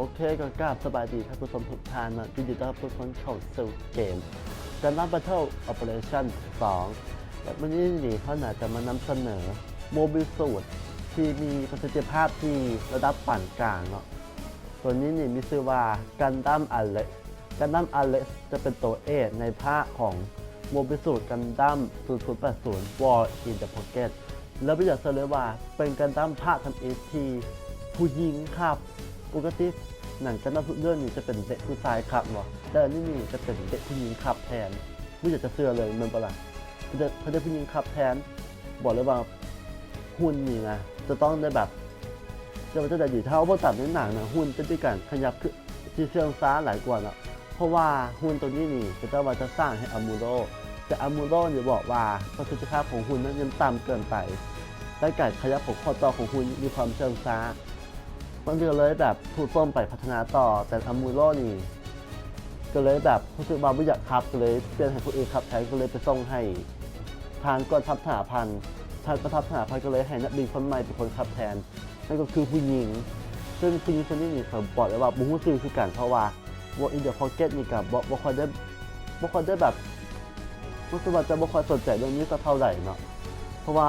โอเคก็กราบสบายดีท่านผู้ชมทุกท่านนะยินดีต้อนรับทุกคนเข้าสู่เกมการรับ Battle Operation 2 และวันนี้นี่เขาน่าจะมานำเสนอโมบิลสูตรที่มีประสิทธิภาพที่ระดับปานกลางเนาะตัวนี้นี่มีชื่อว่ากันดั้มอ l เล x กันดั้มอ l เล x จะเป็นตัวเอในภาคของโมบิสูตรกันดั้ม0080 War in the Pocket แล้วไม่อยากเสนอว่าเป็นกันดั้มภาคทำเอทีผู้หญิงครับ ปกติหนังกันดั้มทุกเรื่องนี่จะเป็นเด็กผู้ชายครับเนาะแต่อันนี้นี่จะเป็นเด็กผู้หญิงขับแทนไม่อยากจะเชื่อเลยมันประหลาดเขาจะเขาจะผู้หญิงขับแทน บอกเลยว่าหุ่นนี่นะจะต้องได้แบบจะมันจะได้ดีเท่าเพราะตัดในหนังนะหุ่นจะด้วยการขยับขึ้นที่เชื่องซ้าหลายกว่าเนะเพราะว่าหุ่นตัวนี้นี่จะต้องว่าจะสร้างให้อามูโรแต่อามูโรเนี่ยบอกว่าประสิทธิภาพของหุ่นนั้นยังต่ำเกินไปและการขยับของข้อต่อของหุ่นมีความเชื่องช้า มันก็เลยแบบถูกต้มไปพัฒนาต่อ แต่อามูโรนี่ ก็เลยแบบรู้สึกว่าไม่อยากขับก็เลยเปลี่ยนให้ผู้อื่นขับแทนก็เลยไปส่งให้ ทางกองทัพทหารพันทางกองทัพทหารพันก็เลยให้นักบินคนใหม่เป็นคนขับแทน นั่นก็คือผู้หญิง ซึ่งผู้หญิงคนนี้นี่เขาบอกเลยว่าบุ้งซื้อคือกันเพราะว่าว่าอินเดียพอเก็ตนี่กับบ่บ่ค่อยได้บ่ค่อยได้แบบรู้สึกว่าจะบ่คอยสนใจเรื่องนี้สักเท่าไหร่เนาะเพราะว่า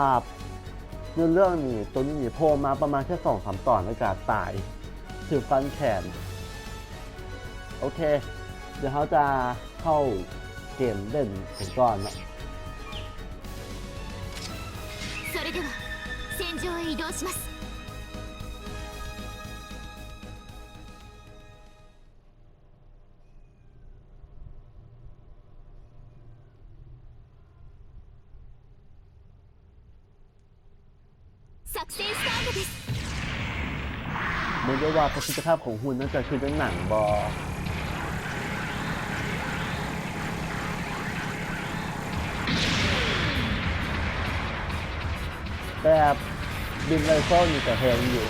เรื่องเรื่องนี้ตัวนี้นี่โผล่มาประมาณแค่สองสามตอนแล้วก็ตายถือฟันแขน โอเค เดี๋ยวเขาจะเข้าเกมเล่นกันก่อนเนาะ それでは戦場へ移動します 作戦スタートです ไม่ได้ว่าประสิทธิภาพของหุ่นนั่นจะคือเรื่องหนังบอแบบบินไรเฟิลนี่ก็แพงอยู่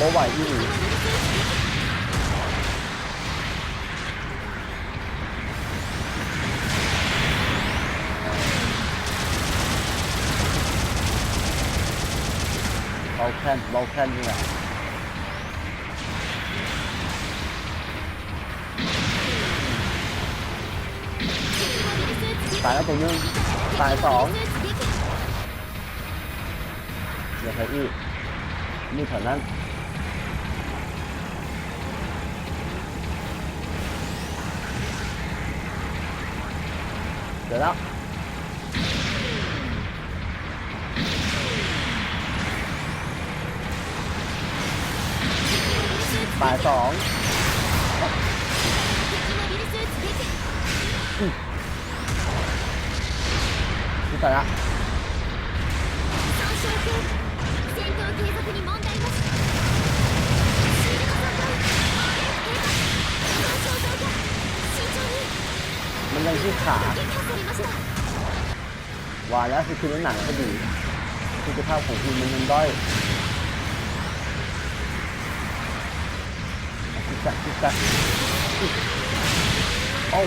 บ่ไหวอีหลีเบาแค่นเบาแค่นนี่แหละตายแล้วตัวนึงตายสองเดี๋ยวใครอีกมีแถวนั้น เดี๋ยวแล้วบ่ายสองนี่แต่ละ ที่ขาวายแล้วคือคือหนังก็ดีคุณภาพของคุณมันมันด้อยจิกจักจิกจักโอ้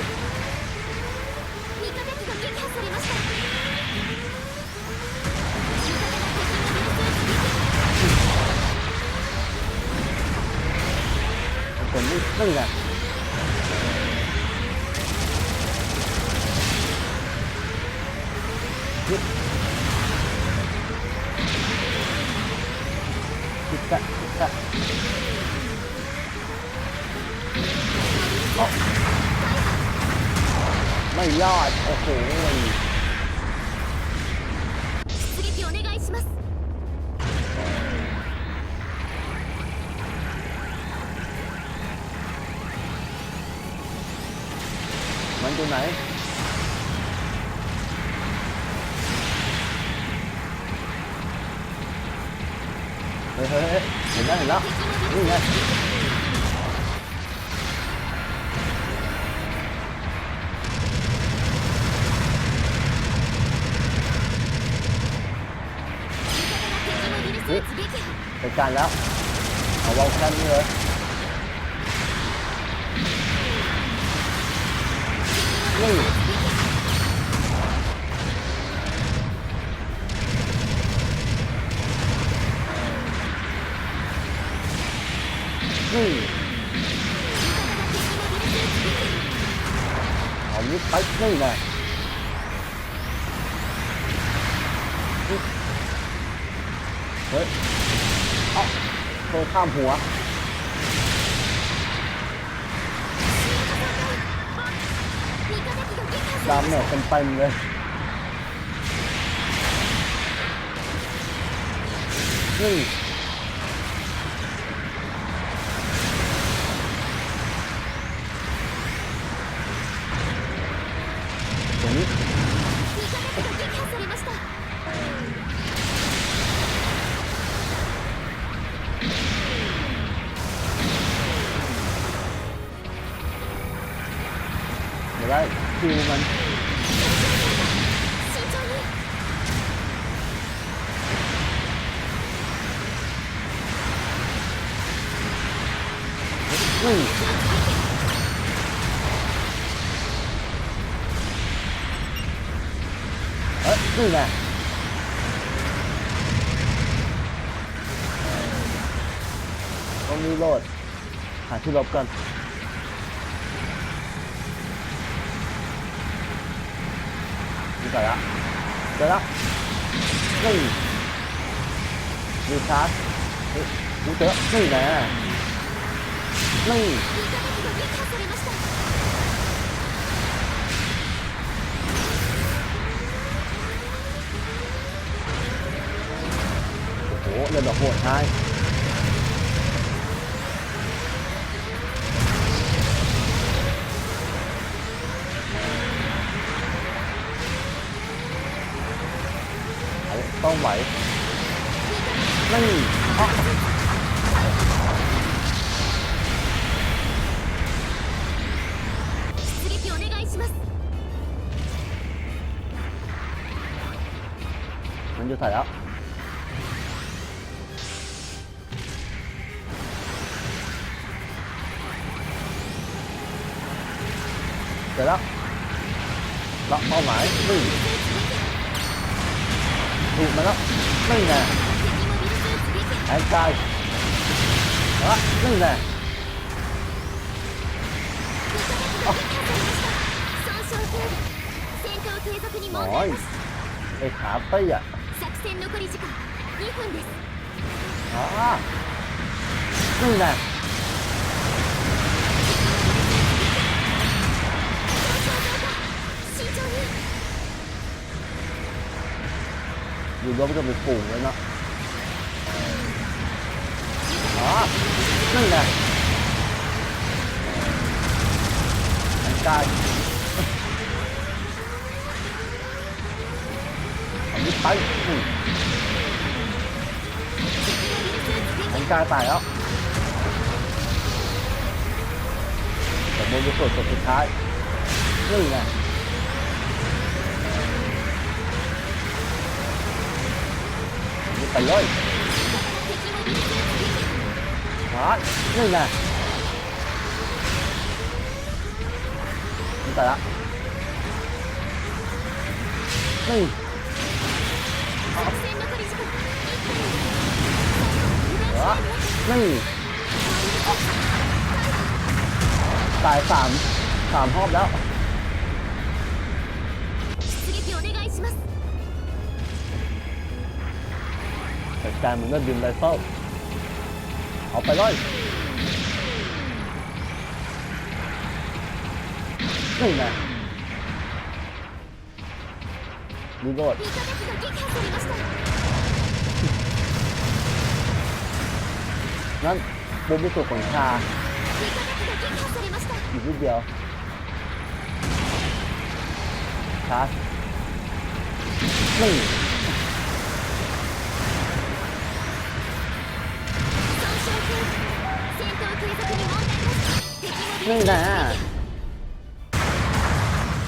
คนนี้นั่นแหละิษพิษกะพิษกะไม่ยอด โอ้โหมันอยู่ไหน แล้วเห็นแล้วนี่ไงจัดการแล้ว เอาวางแค่นี้เลยนี่ นี่เลยเฮ้ยเอ้าโดนข้ามหัวดามเนี่ยเป็นเต็มเลยนี่ ว่าคิวมันอืเอ๊ะนี่ไงต้องมีโหลดหาที่ลบกัน เจอละเจอละนี่รีชาร์จกูเจอนี่แหละนี่โอ้โหเล่นดอกโหดท้าย ต้องไหวนี่มันจะใส่แล้วเสร็จแล้วล็เป้าหมายนี่ thì mà nó nó gì nè đấy sai đó nó gì nè Ôi, cái khả tây à Đó Cái gì nè อยู่รวมกันเป็นฝูงเลยเนาะอ๋อนี่ไงแอนกายเอายึดไปอืมแอนกายตายแล้วแต่บนจะสดสดสุดท้ายนี่ไง ไปเลยฮะนี่นะนี่ไปละนี่ฮะนี่ตายสามสามรอบแล้ว จัดการมันนั่นดินไรเฟิลเอาไปเลยนี่ไงรีโรดนั่นปุ่มที่สุดของชาอีกนิดเดียวชาร์จนี่ นี่นะ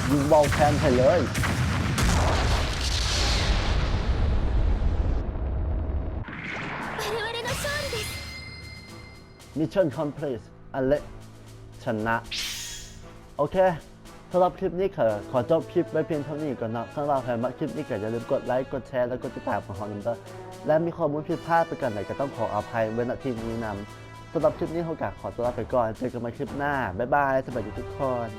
ยิงบอลแพนไปเลยมิชชั่นคอมพลีทอเล็กชนะ โอเคสำหรับคลิปนี้ค่ะขอจบคลิปไว้เพียงเท่านี้ก่อนนะสำหรับใครมาคลิปนี้ก็อย่าลืมกดไลค์ กดแชร์ และกดติดตามของฮอนนัมเตอร์และมีข้อมูลผิดพลาดไปกันไหนก็ต้องขออภัยเว้นที่นี้นำ สำหรับคลิปนี้เขากขอตัวลาไปก่อน เจอกันใหม่คลิปหน้า บ๊ายบายสวัสดีทุกคน